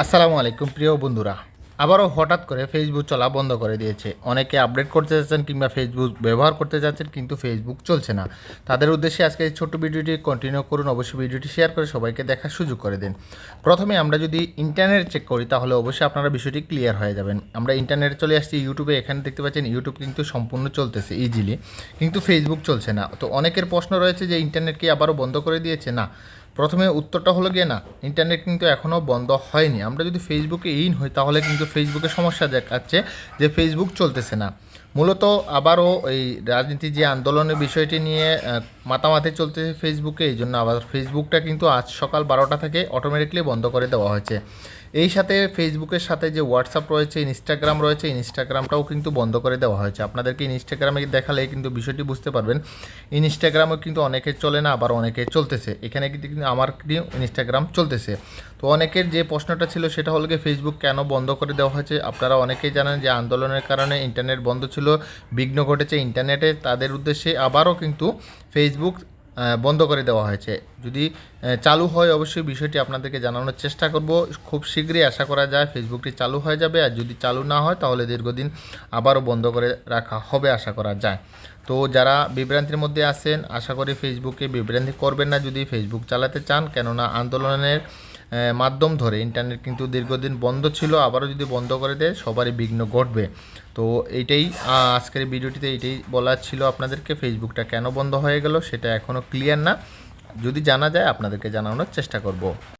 আসসালামু আলাইকুম, প্রিয় বন্ধুরা। আবারও হঠাৎ করে ফেসবুক চলা বন্ধ করে দিয়েছে। অনেকে আপডেট করতে যাচ্ছেন কিংবা ফেসবুক ব্যবহার করতে যাচ্ছেন, কিন্তু ফেসবুক চলছে না। তাদের উদ্দেশ্যে আজকে এই ছোট্ট ভিডিওটি কন্টিনিউ করুন। অবশ্যই ভিডিওটি শেয়ার করে সবাইকে দেখার সুযোগ করে দিন। প্রথমে আমরা যদি ইন্টারনেট চেক করি, তাহলে অবশ্যই আপনারা বিষয়টি ক্লিয়ার হয়ে যাবেন। আমরা ইন্টারনেটে চলে আসছি ইউটিউবে এখানে দেখতে পাচ্ছেন ইউটিউব কিন্তু সম্পূর্ণ চলতেছে ইজিলি কিন্তু ফেসবুক চলছে না। তো অনেকের প্রশ্ন রয়েছে যে ইন্টারনেট কি আবারও বন্ধ করে দিয়েছে? না। প্রথমে উত্তরটা হলো গিয়ে না ইন্টারনেট কিন্তু এখনও বন্ধ হয়নি। আমরা যদি ফেসবুকে ইন হই, তাহলে কিন্তু ফেসবুকে সমস্যা দেখাচ্ছে যে ফেসবুক চলতেছে না। মূলত আবারও এই রাজনীতি যে আন্দোলনের বিষয়টি নিয়ে মাতামাতি চলতেছে ফেসবুকে এই জন্য আবার ফেসবুকটা কিন্তু আজ সকাল বারোটা থেকে অটোমেটিকলি বন্ধ করে দেওয়া হয়েছে। এই সাথে ফেসবুকের সাথে যে হোয়াটসঅ্যাপ রয়েছে ইনস্টাগ্রাম রয়েছে ইনস্টাগ্রামটাও কিন্তু বন্ধ করে দেওয়া হয়েছে। আপনাদেরকে ইনস্টাগ্রামে দেখালে কিন্তু বিষয়টি বুঝতে পারবেন। ইনস্টাগ্রামও কিন্তু অনেকে চলে না, আবার অনেকে চলতেছে। এখানে কিন্তু আমার ইনস্টাগ্রাম চলতেছে। তো অনেকের যে প্রশ্নটা ছিল, সেটা হলো গিয়ে ফেসবুক কেন বন্ধ করে দেওয়া হয়েছে? আপনারা অনেকেই জানেন যে আন্দোলনের কারণে ইন্টারনেট বন্ধ ছিল, বিঘ্ন ঘটেছে ইন্টারনেটে তাদের উদ্দেশ্যে আবারও কিন্তু ফেসবুক বন্ধ করে দেওয়া হয়েছে। যদি চালু হয় অবশ্যই বিষয়টি আপনাদেরকে জানানোর চেষ্টা করব। খুব শীঘ্রই আশা করা যায় ফেসবুকটি চালু হয়ে যাবে। আর যদি চালু না হয় তাহলে দীর্ঘদিন আবারও বন্ধ করে রাখা হবে আশা করা যায়। তো যারা বিভ্রান্তির মধ্যে আছেন, আশা করি ফেসবুকে বিভ্রান্তি করবেন না যদি ফেসবুক চালাতে চান। কেননা আন্দোলনের মাধ্যম ধরে। ইন্টারনেট কিন্তু দীর্ঘদিন বন্ধ ছিল, আবারও যদি বন্ধ করে দেয়, সবারই বিঘ্ন ঘটবে। তো এইটাই আজকের ভিডিওটিতে এইটাই বলার ছিল আপনাদেরকে ফেসবুকটা কেন বন্ধ হয়ে গেল সেটা এখনও ক্লিয়ার না। যদি জানা যায়, আপনাদেরকে জানানোর চেষ্টা করব।